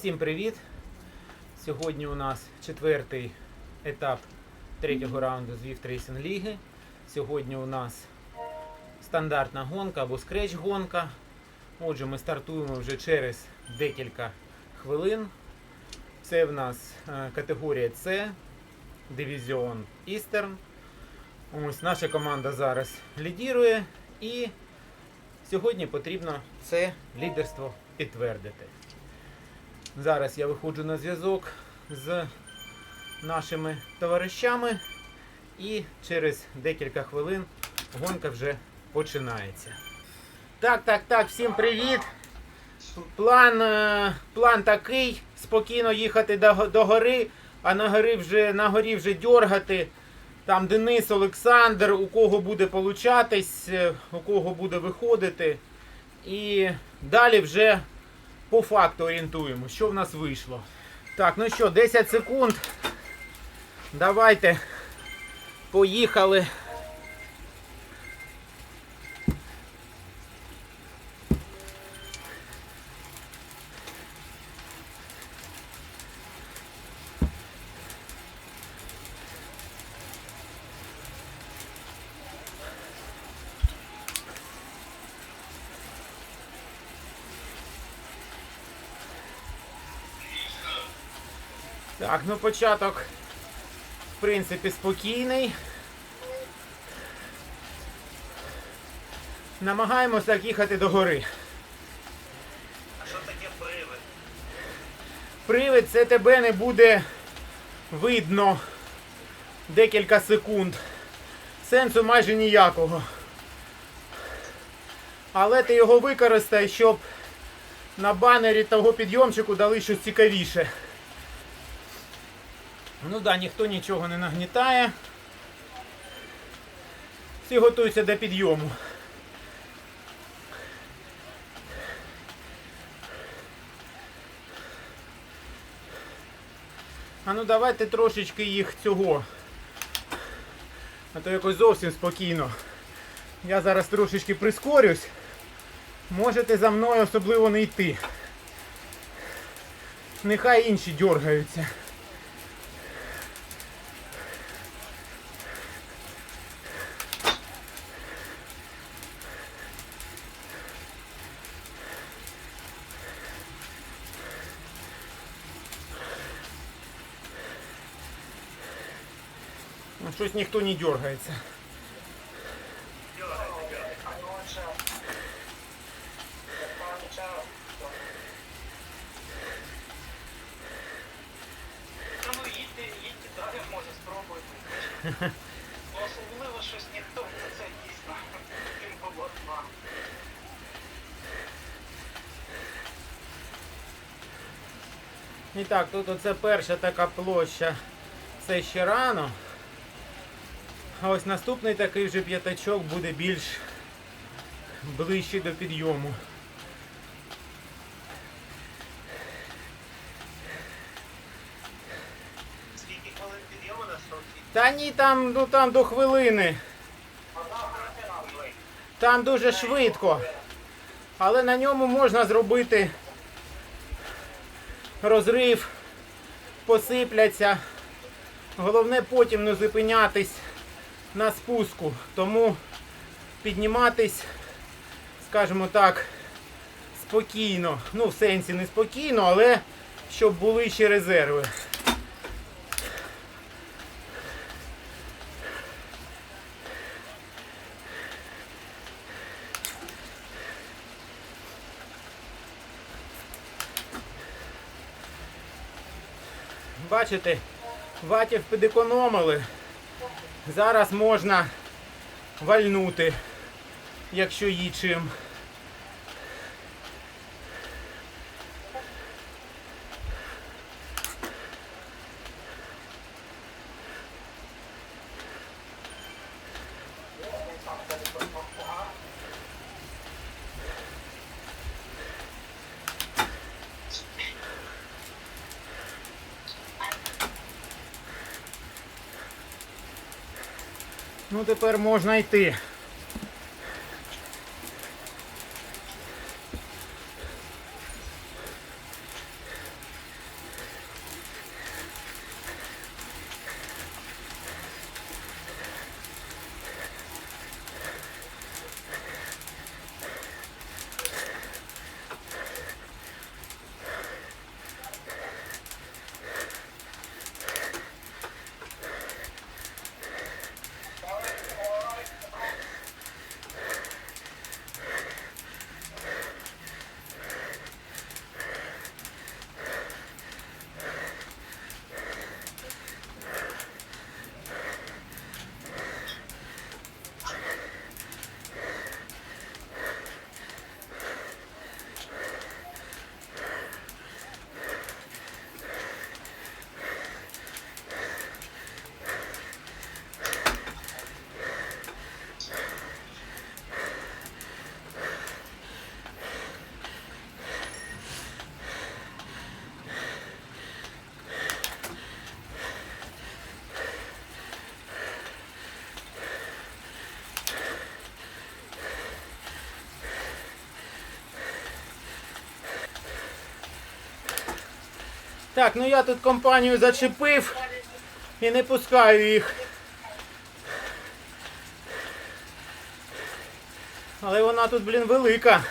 Всім привіт! Сьогодні у нас четвертий етап третього раунду з Віфт Рейсинг Ліги. Сьогодні у нас стандартна гонка або скреч гонка. Отже, ми стартуємо вже через декілька хвилин. Це в нас е, категорія С, дивізіон Eastern. Ось наша команда зараз лідірує і сьогодні потрібно це лідерство підтвердити. Зараз я виходжу на зв'язок з нашими товаришами і через декілька хвилин гонка вже починається. Так, так, так, всім привіт. План, е, план такий: спокійно їхати до, до гори, а на горі вже на горі вже дьоргати. Там Денис, Олександр, у кого буде получатись, е, у кого буде виходити. І далі вже по факту орієнтуємо, що в нас вийшло. Так, ну що, 10 секунд. Давайте. Поїхали. Так, ну початок, в принципі, спокійний. Намагаємося так їхати до гори. А що таке привид? Привид це тебе не буде видно декілька секунд. Сенсу майже ніякого. Але ти його використай, щоб на банері того підйомчику дали щось цікавіше. Ну да, ніхто нічого не нагнітає. Всі готуються до підйому. А ну давайте трошечки їх цього. А то якось зовсім спокійно. Я зараз трошечки прискорюсь. Можете за мною особливо не йти. Нехай інші дергаються. Щось ніхто не дергається. Ну. Ну, Особливо щось ніхто це дійсно. Крім полотна. І так, тут оце перша така площа. Це ще рано. А ось наступний такий вже п'ятачок буде більш ближчий до підйому. Скільки хвилин підйому на сроки? Та ні, там, ну там до хвилини. Там дуже швидко. Але на ньому можна зробити розрив, посипляться. Головне потім не зупинятись на спуску. Тому підніматись, скажімо так, спокійно. Ну, в сенсі не спокійно, але щоб були ще резерви. Бачите, ватів підекономили. Зараз можна вальнути, якщо є чим. Ну тепер можна йти. Так, ну я тут компанію зачепив і не пускаю їх. Але вона тут, блін, велика.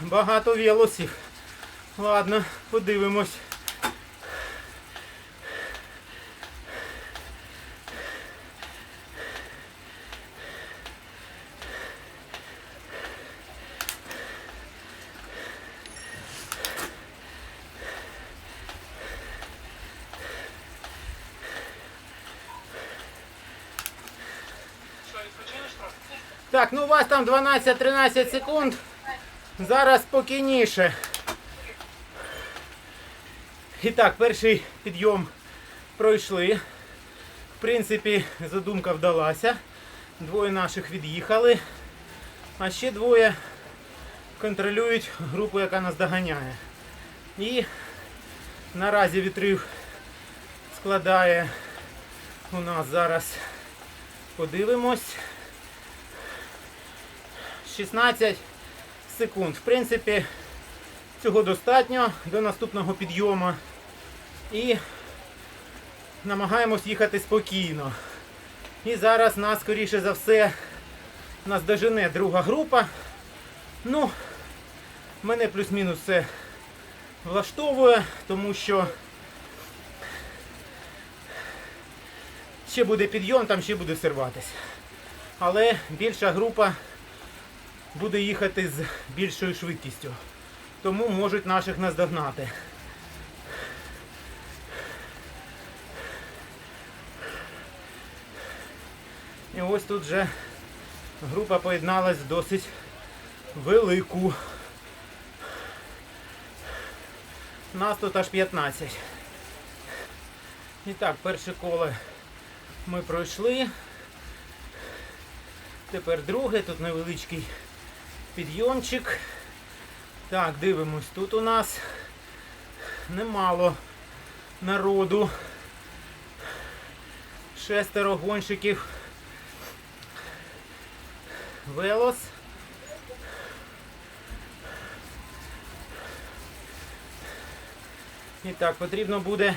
Багато велосів. Ладно, подивимось. Там 12-13 секунд. Зараз спокійніше. І так, перший підйом пройшли. В принципі, задумка вдалася. Двоє наших від'їхали. А ще двоє контролюють групу, яка нас доганяє. І наразі відрив складає у нас зараз. Подивимось. 16 секунд. В принципі, цього достатньо до наступного підйому. І намагаємось їхати спокійно. І зараз нас, скоріше за все, нас дожене друга група. Ну, мене плюс-мінус все влаштовує, тому що ще буде підйом, там ще буде все. Але більша група буде їхати з більшою швидкістю. Тому можуть наших наздогнати. І ось тут вже група поєдналась в досить велику. Нас тут аж 15. І так, перше коло ми пройшли. Тепер друге, тут невеличкий підйомчик. Так, дивимось, тут у нас немало народу. Шестеро гонщиків. Велос. І так, потрібно буде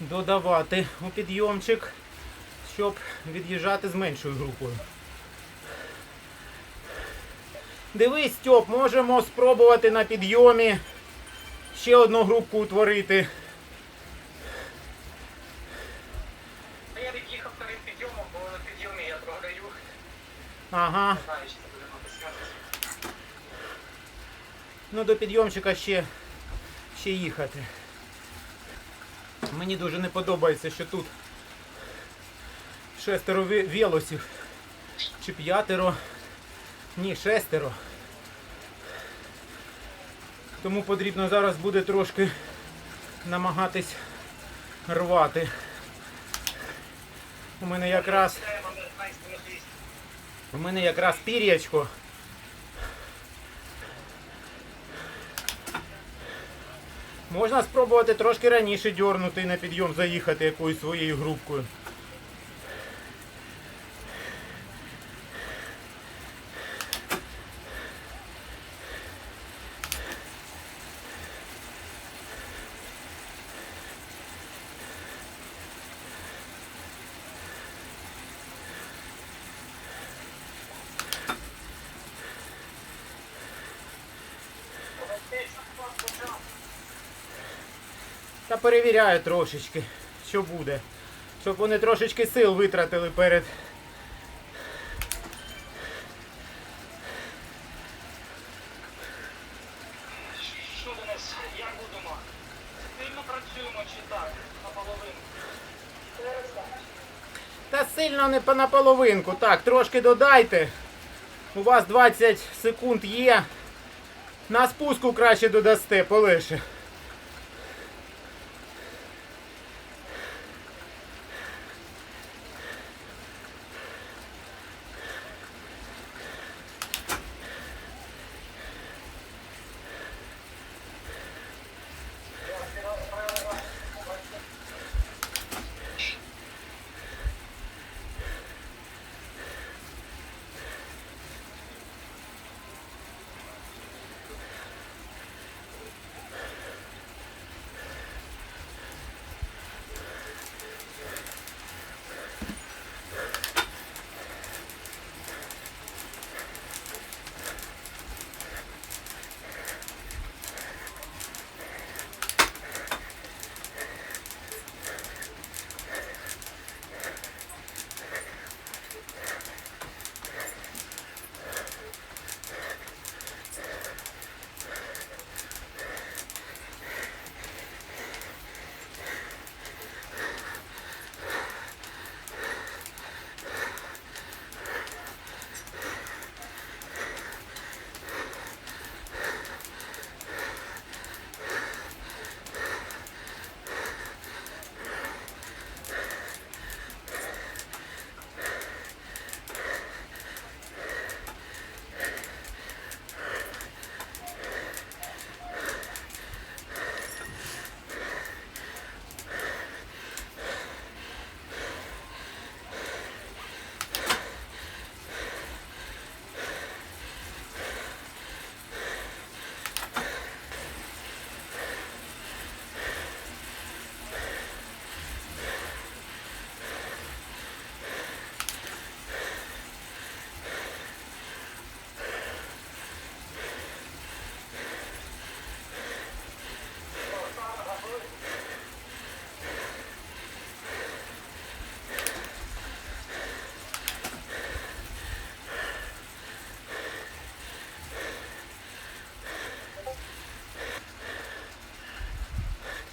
додавати у підйомчик, щоб від'їжджати з меншою групою. Дивись, Стьоп, можемо спробувати на підйомі ще одну групку утворити. А я від'їхав перед підйомом, бо на підйомі я програю. Ага. Ну до підйомчика ще, ще їхати. Мені дуже не подобається, що тут шестеро ве- велосів. Чи п'ятеро. Ні, шестеро. Тому потрібно зараз буде трошки намагатись рвати. У мене якраз Це вам 19 на 200. У мене якраз пір'ячко. Можна спробувати трошки раніше дьорнути на підйом заїхати якоюсь своєю групкою. Та перевіряю трошечки, що буде. Щоб вони трошечки сил витратили перед. Що, Денис, як будемо? Сильно працюємо чи так? Наполовину. Та сильно не по- наполовинку. Так, трошки додайте. У вас 20 секунд є. На спуску краще додасте, полегше.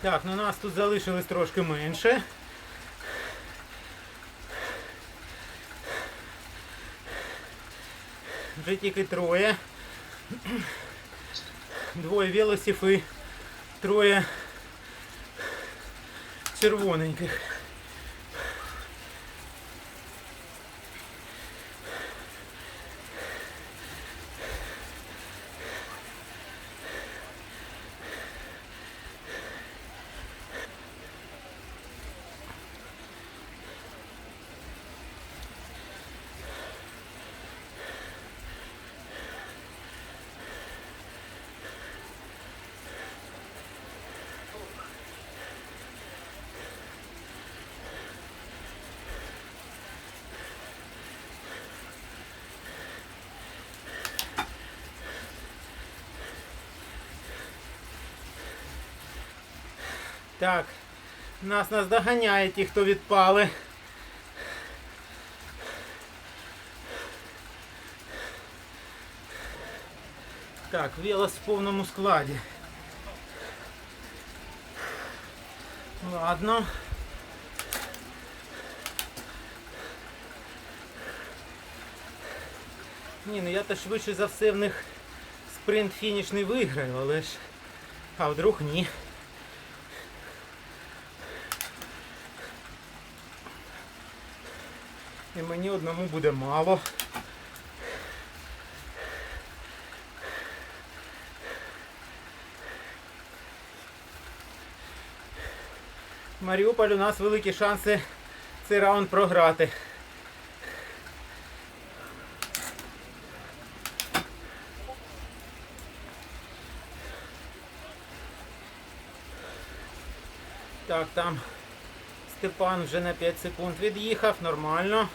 Так, ну нас тут залишилось трошки менше. Вже тільки троє. Двоє велосів троє червоненьких. Так, нас наздоганяє ті, хто відпали. Так, велос в повному складі. Ладно. Ні, ну я то швидше за все в них спринт фінішний виграю, але ж. А вдруг ні. І мені одному буде мало. Маріуполь у нас великі шанси цей раунд програти. Так, там Степан вже на 5 секунд від'їхав, нормально.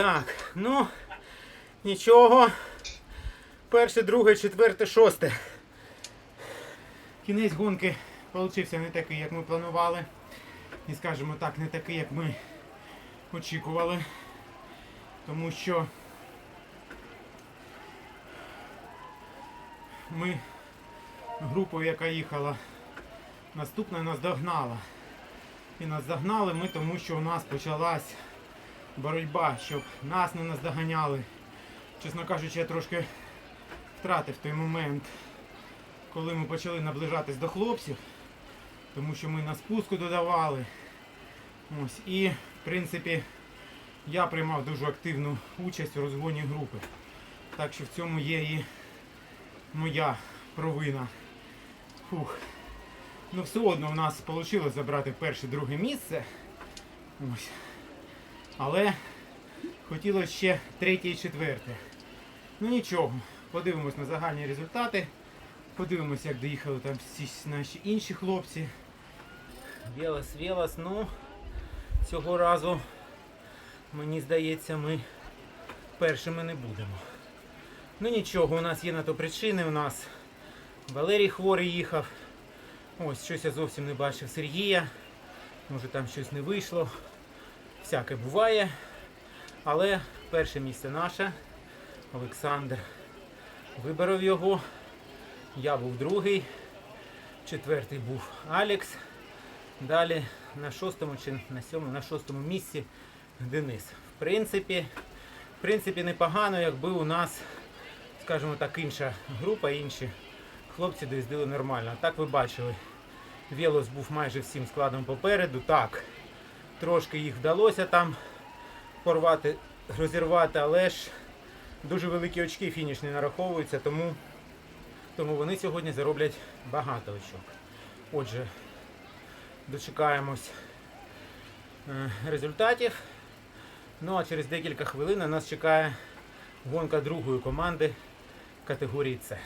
Так, ну, нічого. Перше, друге, четверте, шосте. Кінець гонки получився не такий, як ми планували. І скажімо так, не такий, як ми очікували. Тому що ми групою, яка їхала, наступна нас догнала. І нас догнали ми, тому що у нас почалась боротьба, щоб нас не наздоганяли. Чесно кажучи, я трошки втратив той момент, коли ми почали наближатись до хлопців, тому що ми на спуску додавали. Ось, і, в принципі, я приймав дуже активну участь у розгоні групи. Так що в цьому є і моя провина. Фух. Ну все одно в нас вийшло забрати перше друге місце. Ось. Але хотілося ще третє і четверте. Ну нічого, подивимось на загальні результати. Подивимось, як доїхали там всі наші інші хлопці. Велос, велос, ну цього разу, мені здається, ми першими не будемо. Ну нічого, у нас є на то причини. У нас Валерій хворий їхав. Ось щось я зовсім не бачив Сергія. Може там щось не вийшло. Всяке буває. Але перше місце наше. Олександр виборов його. Я був другий. Четвертий був Алекс. Далі на шостому чи на сьомому, на шостому місці Денис. В принципі, в принципі, непогано, якби у нас, скажімо так, інша група, інші хлопці доїздили нормально. Так ви бачили, Велос був майже всім складом попереду. Так, трошки їх вдалося там порвати, розірвати, але ж дуже великі очки фініш не нараховуються, тому, тому вони сьогодні зароблять багато очок. Отже, дочекаємось е, результатів. Ну а через декілька хвилин нас чекає гонка другої команди категорії С.